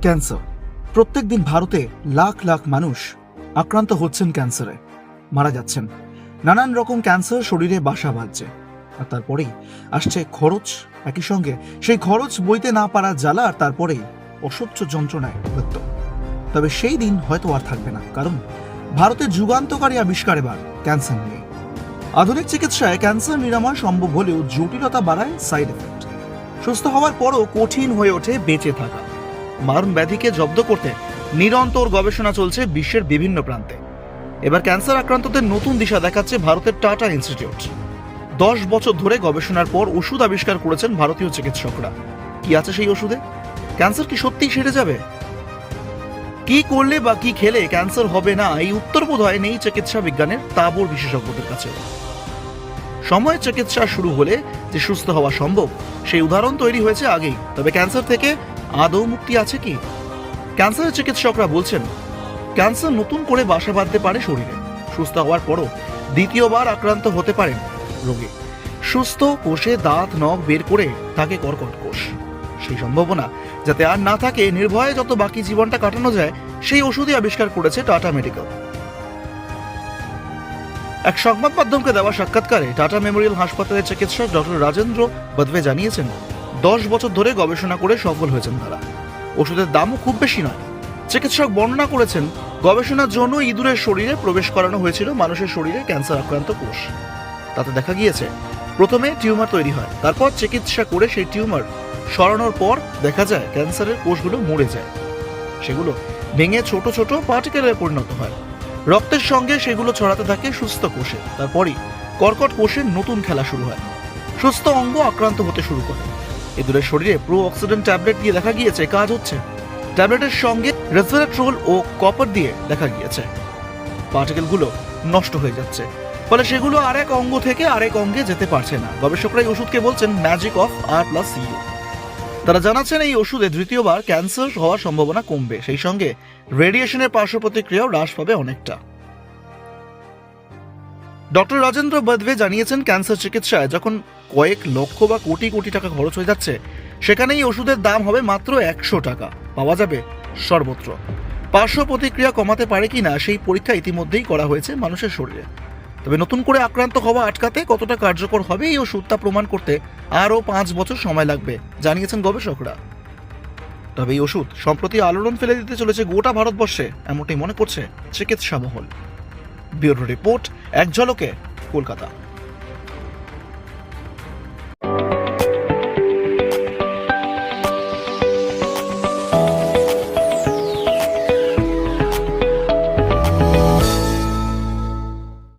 Cancer. প্রত্যেক দিন ভারতে লাখ লাখ মানুষ আক্রান্ত হচ্ছেন ক্যান্সারে। মারা যাচ্ছেন। নানান রকম ক্যান্সার শরীরে বাসা বাঁধছে। আর তারপরেই আসছে খরচ। একই সঙ্গে সেই খরচ বইতে না পারা জ্বালা আর তারপরেই অসহ্য যন্ত্রণায় মৃত্যু তবে সেই দিন হয়তো আর থাকবে না। কারণ ভারতের যুগান্তকারী আবিষ্কার এবার ক্যান্সার নিয়ে। আধুনিক চিকিৎসায় ক্যান্সার নিরাময় সম্ভব হলেও জটিলতা বাড়ায় সাইড এফেক্ট। সুস্থ হওয়ার পরও কঠিন হয়ে ওঠে বেঁচে থাকা। মারণ ব্যাধিকে জব্দ করতে নিরন্তর গবেষণা চলছে বিশ্বের বিভিন্ন প্রান্তে। এবার ক্যান্সার আক্রান্তদের নতুন দিশা দেখাচ্ছে ভারতের টাটা ইনস্টিটিউট। দশ বছর ধরে গবেষণার পর ওষুধ আবিষ্কার করেছেন ভারতীয় চিকিৎসকরা। কি আছে সেই ওষুধে? ক্যান্সার কি সত্যিই সেরে যাবে? কি করলে বা কি খেলে ক্যান্সার হবে না, এই উত্তর বোধ হয় নেই চিকিৎসা বিজ্ঞানের তাবর বিশেষজ্ঞদের কাছে সময় চিকিৎসা শুরু হলে যে সুস্থ হওয়া সম্ভব, সেই উদাহরণ তৈরি হয়েছে আগেই। তবে ক্যান্সার থেকে আদৌ মুক্তি আছে কি? ক্যান্সারের চিকিৎসকরা বলছেন, ক্যান্সার নতুন করে বাসা বাঁধতে পারে শরীরে। সুস্থ হওয়ার পরও দ্বিতীয়বার আক্রান্ত হতে পারেন রোগী। সুস্থ কোষে দাঁত, নখ বের করে থাকে কর্কট কোষ। সেই সম্ভাবনা যাতে আর না থাকে, নির্ভয়ে যত বাকি জীবনটা কাটানো যায়, সেই ওষুধই আবিষ্কার করেছে টাটা মেডিকেল। এক সংবাদ মাধ্যমকে দেওয়া সাক্ষাৎকারে টাটা মেমোরিয়াল হাসপাতালের চিকিৎসক ডক্টর রাজেন্দ্র বদবে জানিয়েছেন দশ বছর ধরে গবেষণা করে সফল হয়েছেন তারা। ওষুধের দামও খুব বেশি নয়। চিকিৎসক বর্ণনা করেছেন, গবেষণার জন্য ইঁদুরের শরীরে প্রবেশ করানো হয়েছিল মানুষের শরীরে ক্যান্সার আক্রান্ত কোষ। তাতে দেখা গিয়েছে, প্রথমে টিউমার তৈরি হয়, তারপর চিকিৎসা করে সেই টিউমার সরানোর পর দেখা যায় ক্যান্সারের কোষগুলো মরে যায়। সেগুলো ভেঙে ছোট ছোট পার্টিকেলে পরিণত হয়। রক্তের সঙ্গে সেগুলো ছড়াতে থাকে সুস্থ কোষে, তারপরই কর্কট কোষের নতুন খেলা শুরু হয়। সুস্থ অঙ্গ আক্রান্ত হতে শুরু করে। এদের শরীরে প্রো অক্সিডেন্ট ট্যাবলেট দিয়ে দেখা গিয়েছে, কাজ হচ্ছে। ট্যাবলেটের সঙ্গে রেসভেরাট্রোল ও কপার দিয়ে দেখা গিয়েছে। পার্টিকেলগুলো নষ্ট হয়ে যাচ্ছে। ফলে সেগুলো আরেক অঙ্গ থেকে আরেক অঙ্গে যেতে পারছে না। গবেষকরা এই ওষুধকে বলছেন magic of R plus U তারা জানাচ্ছেন এই ওষুধে দ্বিতীয়বার ক্যান্সার হওয়ার সম্ভাবনা কমবে। সেই সঙ্গে রেডিয়েশনের পার্শ্ব প্রতিক্রিয়াও হ্রাস পাবে অনেকটা। ডক্টর রাজেন্দ্র বদবে জানিয়েছেন, ক্যান্সার চিকিৎসায় যখন কয়েক লক্ষ বা কোটি কোটি টাকা খরচ হয়ে যাচ্ছে। সেখানেই ওষুধের দাম হবে মাত্র একশো টাকা। পাওয়া যাবে সর্বত্র। পার্শ্ব প্রতিক্রিয়া কমাতে পারে কিনা সেই পরীক্ষা ইতিমধ্যেই করা হয়েছে মানুষের শরীরে। তবে নতুন করে আক্রান্ত হওয়া আটকাতে কতটা কার্যকর হবে এই ওষুধ তা প্রমাণ করতে আরও পাঁচ বছর সময় লাগবে, জানিয়েছেন গবেষকরা। তবে এই ওষুধ, সম্প্রতি আলোড়ন ফেলে দিতে চলেছে গোটা ভারতবর্ষে, এমনটাই মনে করছে চিকিৎসা মহল। ব্যুরো রিপোর্ট, এক ঝলকে, কলকাতা।